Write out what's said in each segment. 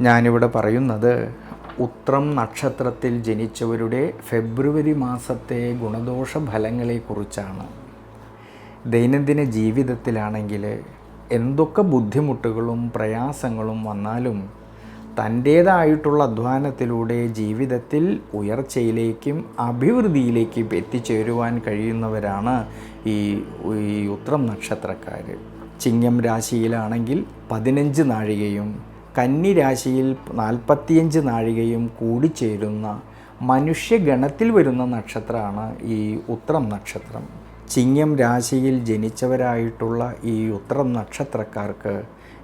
ഞാനിവിടെ പറയുന്നത് ഉത്രം നക്ഷത്രത്തിൽ ജനിച്ചവരുടെ ഫെബ്രുവരി മാസത്തെ ഗുണദോഷ ഫലങ്ങളെക്കുറിച്ചാണ് ദൈനംദിന ജീവിതത്തിലാണെങ്കിൽ എന്തൊക്കെ ബുദ്ധിമുട്ടുകളും പ്രയാസങ്ങളും വന്നാലും തന്റേതായിട്ടുള്ള അധ്വാനത്തിലൂടെ ജീവിതത്തിൽ ഉയർച്ചയിലേക്കും അഭിവൃദ്ധിയിലേക്കും എത്തിച്ചേരുവാൻ കഴിയുന്നവരാണ് ഈ ഈ ഉത്രം നക്ഷത്രക്കാർ ചിങ്ങം രാശിയിലാണെങ്കിൽ പതിനഞ്ച് നാഴികയും കന്നി രാശിയിൽ നാൽപ്പത്തിയഞ്ച് നാഴികയും കൂടിച്ചേരുന്ന മനുഷ്യഗണത്തിൽ വരുന്ന നക്ഷത്രമാണ് ഈ ഉത്രം നക്ഷത്രം. ചിങ്ങം രാശിയിൽ ജനിച്ചവരായിട്ടുള്ള ഈ ഉത്രം നക്ഷത്രക്കാർക്ക്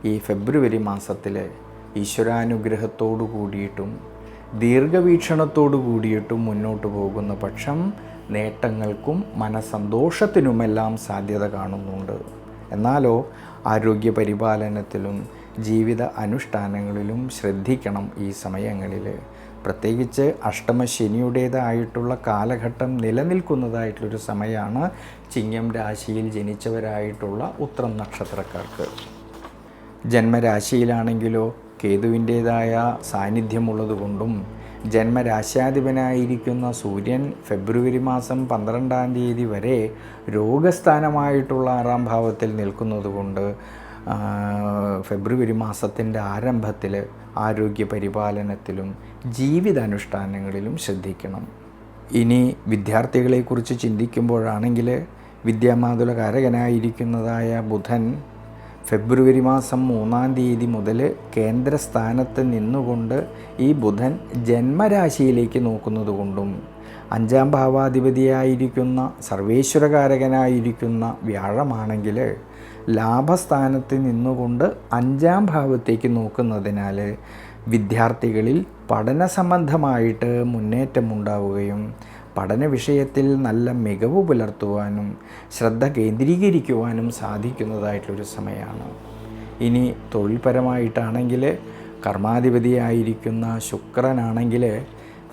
ഈ ഫെബ്രുവരി മാസത്തിൽ ഈശ്വരാനുഗ്രഹത്തോടു കൂടിയിട്ടും ദീർഘവീക്ഷണത്തോടു കൂടിയിട്ടും മുന്നോട്ട് പോകുന്ന പക്ഷം നേട്ടങ്ങൾക്കും മനസന്തോഷത്തിനുമെല്ലാം സാധ്യത കാണുന്നുണ്ട്. എന്നാലോ ആരോഗ്യ പരിപാലനത്തിലും ജീവിത അനുഷ്ഠാനങ്ങളിലും ശ്രദ്ധിക്കണം ഈ സമയങ്ങളിൽ. പ്രത്യേകിച്ച് അഷ്ടമശനിയുടേതായിട്ടുള്ള കാലഘട്ടം നിലനിൽക്കുന്നതായിട്ടുള്ളൊരു സമയമാണ് ചിങ്ങം രാശിയിൽ ജനിച്ചവരായിട്ടുള്ള ഉത്രം നക്ഷത്രക്കാർക്ക്. ജന്മരാശിയിലാണെങ്കിലോ കേതുവിന്റേതായ സാന്നിധ്യമുള്ളതുകൊണ്ടും ജന്മരാശ്യാധിപനായിരിക്കുന്ന സൂര്യൻ ഫെബ്രുവരി മാസം പന്ത്രണ്ടാം തീയതി വരെ രോഗസ്ഥാനമായിട്ടുള്ള ആറാം ഭാവത്തിൽ നിൽക്കുന്നതുകൊണ്ട് ഫെബ്രുവരി മാസത്തിന്റെ ആരംഭത്തിൽ ആരോഗ്യ പരിപാലനത്തിലും ജീവിതാനുഷ്ഠാനങ്ങളിലും ശ്രദ്ധിക്കണം. ഇനി വിദ്യാർത്ഥികളെക്കുറിച്ച് ചിന്തിക്കുമ്പോഴാണെങ്കിൽ വിദ്യാമാതുലകാരകനായിരിക്കുന്നതായ ബുധൻ ഫെബ്രുവരി മാസം മൂന്നാം തീയതി മുതൽ കേന്ദ്രസ്ഥാനത്ത് നിന്നുകൊണ്ട് ഈ ബുധൻ ജന്മരാശിയിലേക്ക് നോക്കുന്നത് കൊണ്ടും അഞ്ചാം ഭാവാധിപതിയായിരിക്കുന്ന സർവേശ്വരകാരകനായിരിക്കുന്ന വ്യാഴമാണെങ്കിൽ ലാഭസ്ഥാനത്ത് നിന്നുകൊണ്ട് അഞ്ചാം ഭാവത്തേക്ക് നോക്കുന്നതിനാൽ വിദ്യാർത്ഥികളിൽ പഠന സംബന്ധമായിട്ട് മുന്നേറ്റമുണ്ടാവുകയും പഠന വിഷയത്തിൽ നല്ല മികവ് പുലർത്തുവാനും ശ്രദ്ധ കേന്ദ്രീകരിക്കുവാനും സാധിക്കുന്നതായിട്ടുള്ളൊരു സമയമാണ്. ഇനി തൊഴിൽപരമായിട്ടാണെങ്കിൽ കർമാധിപതിയായിരിക്കുന്ന ശുക്രനാണെങ്കിൽ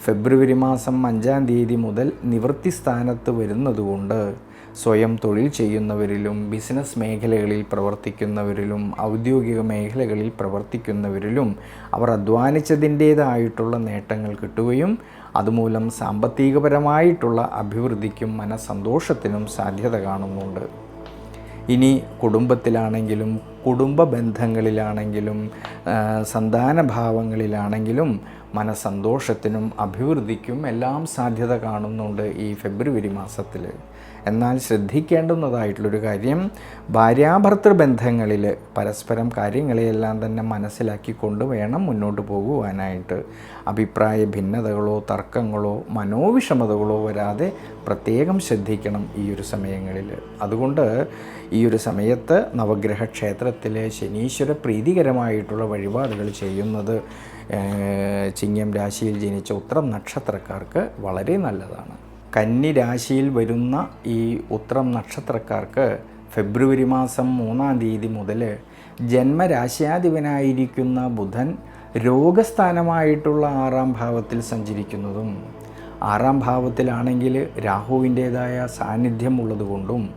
ഫെബ്രുവരി മാസം അഞ്ചാം തീയതി മുതൽ നിവൃത്തി സ്ഥാനത്ത് വരുന്നതുകൊണ്ട് സ്വയം തൊഴിൽ ചെയ്യുന്നവരിലും ബിസിനസ് മേഖലകളിൽ പ്രവർത്തിക്കുന്നവരിലും ഔദ്യോഗിക മേഖലകളിൽ പ്രവർത്തിക്കുന്നവരിലും അവർ അധ്വാനിച്ചതിന്റേതായിട്ടുള്ള നേട്ടങ്ങൾ കിട്ടുകയും അതുമൂലം സാമ്പത്തികപരമായിട്ടുള്ള അഭിവൃദ്ധിക്കും മനസന്തോഷത്തിനും സാധ്യത കാണുന്നുണ്ട്. ഇനി കുടുംബത്തിലാണെങ്കിലും കുടുംബ ബന്ധങ്ങളിലാണെങ്കിലും സന്താനഭാവങ്ങളിലാണെങ്കിലും മനസ്സന്തോഷത്തിനും അഭിവൃദ്ധിക്കും എല്ലാം സാധ്യത കാണുന്നുണ്ട് ഈ ഫെബ്രുവരി മാസത്തിൽ. എന്നാൽ ശ്രദ്ധിക്കേണ്ടുന്നതായിട്ടുള്ളൊരു കാര്യം ഭാര്യാഭർത്തൃ ബന്ധങ്ങളിൽ പരസ്പരം കാര്യങ്ങളെയെല്ലാം തന്നെ മനസ്സിലാക്കിക്കൊണ്ട് വേണം മുന്നോട്ട് പോകുവാനായിട്ട്. അഭിപ്രായ ഭിന്നതകളോ തർക്കങ്ങളോ മനോവിഷമതകളോ വരാതെ പ്രത്യേകം ശ്രദ്ധിക്കണം ഈ ഒരു സമയങ്ങളിൽ. അതുകൊണ്ട് ഈ ഒരു സമയത്ത് നവഗ്രഹ ക്ഷേത്രത്തിലെ ശനീശ്വര പ്രീതികരമായിട്ടുള്ള വഴിപാടുകൾ ചെയ്യുന്നത് ചിങ്ങം രാശിയിൽ ജനിച്ച ഉത്രം നക്ഷത്രക്കാർക്ക് വളരെ നല്ലതാണ്. കന്നി രാശിയിൽ വരുന്ന ഈ ഉത്രം നക്ഷത്രക്കാർക്ക് ഫെബ്രുവരി മാസം മൂന്നാം തീയതി മുതൽ ജന്മരാശിയാധിപനായിരിക്കുന്ന ബുധൻ രോഗസ്ഥാനമായിട്ടുള്ള ആറാം ഭാവത്തിൽ സഞ്ചരിക്കുന്നതും ആറാം ഭാവത്തിലാണെങ്കിൽ രാഹുവിന്റേതായ സാന്നിധ്യം ഉള്ളതുകൊണ്ടും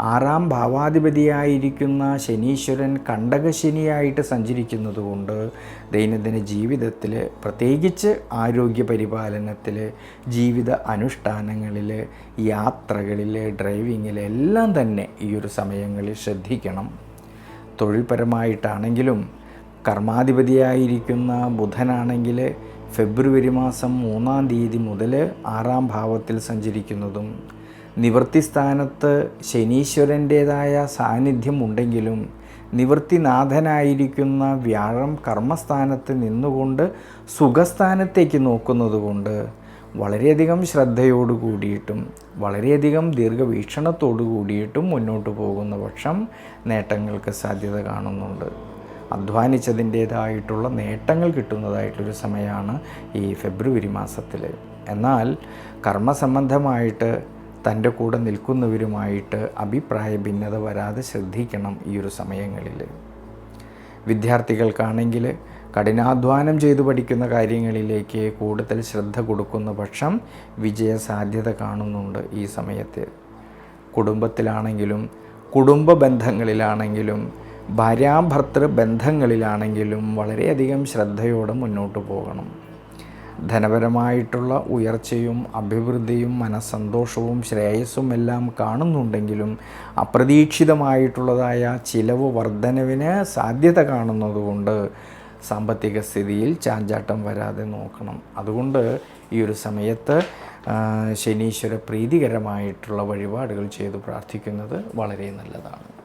ആറാം ഭാവാധിപതിയായിരിക്കുന്ന ശനീശ്വരൻ കണ്ടകശനിയായിട്ട് സഞ്ചരിക്കുന്നതുകൊണ്ട് ദൈനംദിന ജീവിതത്തിൽ പ്രത്യേകിച്ച് ആരോഗ്യ പരിപാലനത്തിൽ ജീവിത അനുഷ്ഠാനങ്ങളിൽ യാത്രകളിൽ ഡ്രൈവിങ്ങിൽ എല്ലാം തന്നെ ഈ ഒരു സമയങ്ങളിൽ ശ്രദ്ധിക്കണം. തൊഴിൽപരമായിട്ടാണെങ്കിലും കർമാധിപതിയായിരിക്കുന്ന ബുധനാണെങ്കിൽ ഫെബ്രുവരി മാസം മൂന്നാം തീയതി മുതൽ ആറാം ഭാവത്തിൽ സഞ്ചരിക്കുന്നതും നിവൃത്തി സ്ഥാനത്ത് ശനീശ്വരന്റേതായ സാന്നിധ്യം ഉണ്ടെങ്കിലും നിവൃത്തിനാഥനായിരിക്കുന്ന വ്യാഴം കർമ്മസ്ഥാനത്ത് നിന്നുകൊണ്ട് സുഖസ്ഥാനത്തേക്ക് നോക്കുന്നത് കൊണ്ട് വളരെയധികം ശ്രദ്ധയോട് കൂടിയിട്ടും വളരെയധികം ദീർഘവീക്ഷണത്തോടു കൂടിയിട്ടും മുന്നോട്ട് പോകുന്ന പക്ഷം നേട്ടങ്ങൾക്ക് സാധ്യത കാണുന്നുണ്ട്. അധ്വാനിച്ചതിന്റേതായിട്ടുള്ള നേട്ടങ്ങൾ കിട്ടുന്നതായിട്ടൊരു സമയമാണ് ഈ ഫെബ്രുവരി മാസത്തിൽ. എന്നാൽ കർമ്മസംബന്ധമായിട്ട് തന്റെ കൂടെ നിൽക്കുന്നവരുമായിട്ട് അഭിപ്രായ ഭിന്നത വരാതെ ശ്രദ്ധിക്കണം ഈ ഒരു സമയങ്ങളിൽ. വിദ്യാർത്ഥികൾക്കാണെങ്കിൽ കഠിനാധ്വാനം ചെയ്തു പഠിക്കുന്ന കാര്യങ്ങളിലേക്ക് കൂടുതൽ ശ്രദ്ധ കൊടുക്കുന്ന പക്ഷം വിജയ സാധ്യത കാണുന്നുണ്ട് ഈ സമയത്ത്. കുടുംബത്തിലാണെങ്കിലും കുടുംബ ബന്ധങ്ങളിലാണെങ്കിലും ഭാര്യാഭർത്തൃ ബന്ധങ്ങളിലാണെങ്കിലും വളരെയധികം ശ്രദ്ധയോടെ മുന്നോട്ട് പോകണം. ധനപരമായിട്ടുള്ള ഉയർച്ചയും അഭിവൃദ്ധിയും മനസ്സന്തോഷവും ശ്രേയസ്സും എല്ലാം കാണുന്നുണ്ടെങ്കിലും അപ്രതീക്ഷിതമായിട്ടുള്ളതായ ചിലവ് വർധനവിന് സാധ്യത കാണുന്നതുകൊണ്ട് സാമ്പത്തിക സ്ഥിതിയിൽ ചാഞ്ചാട്ടം വരാതെ നോക്കണം. അതുകൊണ്ട് ഈ ഒരു സമയത്ത് ശനീശ്വര പ്രീതികരമായിട്ടുള്ള വഴിപാടുകൾ ചെയ്ത് പ്രാർത്ഥിക്കുന്നത് വളരെ നല്ലതാണ്.